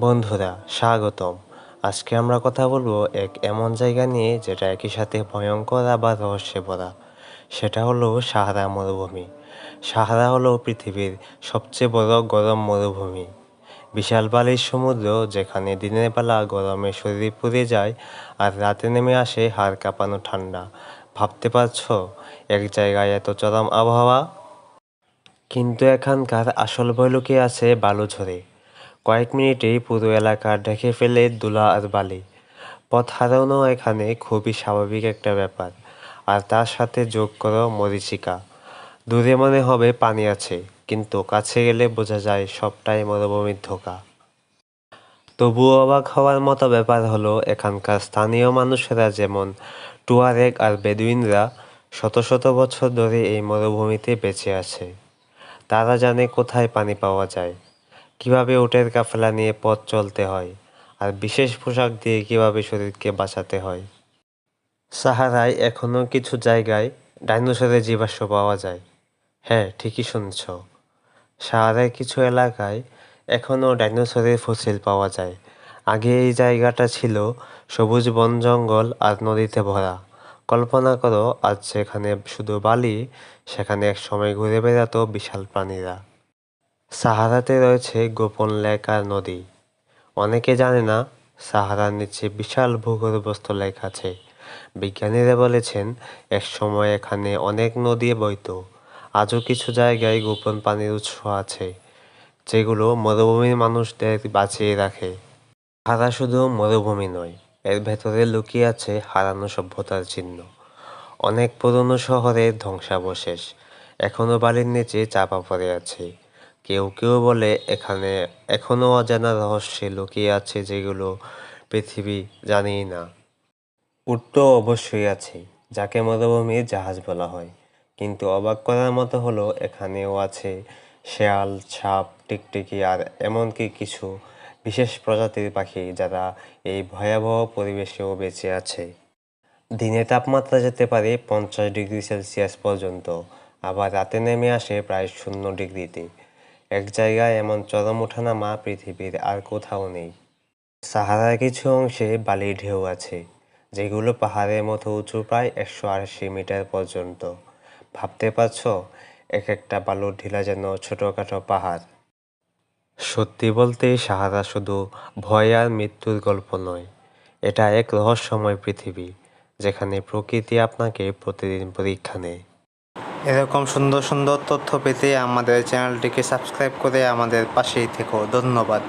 বন্ধুরা, স্বাগতম। আজকে আমরা কথা বলব এক এমন জায়গা নিয়ে যেটা একই সাথে ভয়ঙ্কর আবার রহস্যে ভরা। সেটা হলো সাহারা মরুভূমি। সাহারা হলো পৃথিবীর সবচেয়ে বড় গরম মরুভূমি। বিশাল বালির সমুদ্র যেখানে দিনের বেলা গরমে শরীর পুড়ে যায় আর রাতে নেমে আসে হাড় কাঁপানো ঠান্ডা। ভাবতে পারছ এক জায়গায় এত চরম আবহাওয়া? কিন্তু এখানকার আসল ভয় লুকিয়ে আছে বালু ঝরে কয়েক মিনিটেই পুরো এলাকা ঢেকে ফেলে ধুলা আর বালি। পথ হারানো এখানে খুবই স্বাভাবিক একটা ব্যাপার। আর তার সাথে যোগ করো মরিচিকা। দূরে মনে হবে পানি আছে, কিন্তু কাছে গেলে বোঝা যায় সবটাই মরুভূমির ধোকা। তবুও অবাক হওয়ার মতো ব্যাপার হলো এখানকার স্থানীয় মানুষেরা যেমন টুয়ারেগ আর বেদুইনরা শত শত বছর ধরে এই মরুভূমিতে বেঁচে আছে। তারা জানে কোথায় পানি পাওয়া যায়। কীভাবে উটের কাফেলা নিয়ে পথ চলতে হয় আর বিশেষ পোশাক দিয়ে কীভাবে শরীরকে বাঁচাতে হয়? সাহারায় এখনও কিছু জায়গায় ডাইনোসরের জীবাশ্ম পাওয়া যায়। হ্যাঁ ঠিকই শুনছ। সাহারায় কিছু এলাকায় এখনও ডাইনোসরের ফসিল পাওয়া যায়। আগে এই জায়গাটা ছিল সবুজ বন জঙ্গল আর নদীতে ভরা। কল্পনা করো, আজ সেখানে শুধু বালি, সেখানে এক সময় ঘুরে বেড়াতো বিশাল প্রাণীরা। সাহারাতে রয়েছে গোপন লেক আর নদী। অনেকে জানে না, সাহারার নিচে বিশাল ভূগর্ভস্থ লেক আছে। বিজ্ঞানীরা বলেছেন, এক সময় এখানে অনেক নদী বইতো। আজও কিছু জায়গায় গোপন পানির উৎস আছে, যেগুলো মরুভূমির মানুষদের বাঁচিয়ে রাখে। সাহারা শুধু মরুভূমি নয়, এর ভেতরে লুকিয়ে আছে হারানো সভ্যতার চিহ্ন। অনেক পুরনো শহরের ধ্বংসাবশেষ এখনও বালির নিচে চাপা পড়ে আছে। কেউ কেউ বলে এখানে এখনও অজানা রহস্যে লুকিয়ে আছে যেগুলো পৃথিবী জানেই না। উট তো অবশ্যই আছে, যাকে মরুভূমির জাহাজ বলা হয়। কিন্তু অবাক করার মতো হলো এখানেও আছে শেয়াল, সাপ, টিকটিকি আর এমনকি কিছু বিশেষ প্রজাতির পাখি যারা এই ভয়াবহ পরিবেশেও বেঁচে আছে। দিনে তাপমাত্রা যেতে পারে পঞ্চাশ ডিগ্রি সেলসিয়াস পর্যন্ত, আবার রাতে নেমে আসে প্রায় শূন্য ডিগ্রিতে। এক জায়গায় এমন চরম ওঠানামা পৃথিবীর আর কোথাও নেই। সাহারার কিছু অংশে বালির ঢেউ আছে, যেগুলো পাহাড়ের মতো উঁচু প্রায় একশো আশি মিটার পর্যন্ত। ভাবতে পারছ, এক একটা বালুর ঢিলা যেন ছোটোখাটো পাহাড়। সত্যি বলতে সাহারা শুধু ভয় আর মৃত্যুর গল্প নয়, এটা এক রহস্যময় পৃথিবী, যেখানে প্রকৃতি আপনাকে প্রতিদিন পরীক্ষা নেয়। এরকম সুন্দর সুন্দর তথ্য পেতে আমাদের চ্যানেলটিকে সাবস্ক্রাইব করে আমাদের পাশেই থেকো। ধন্যবাদ।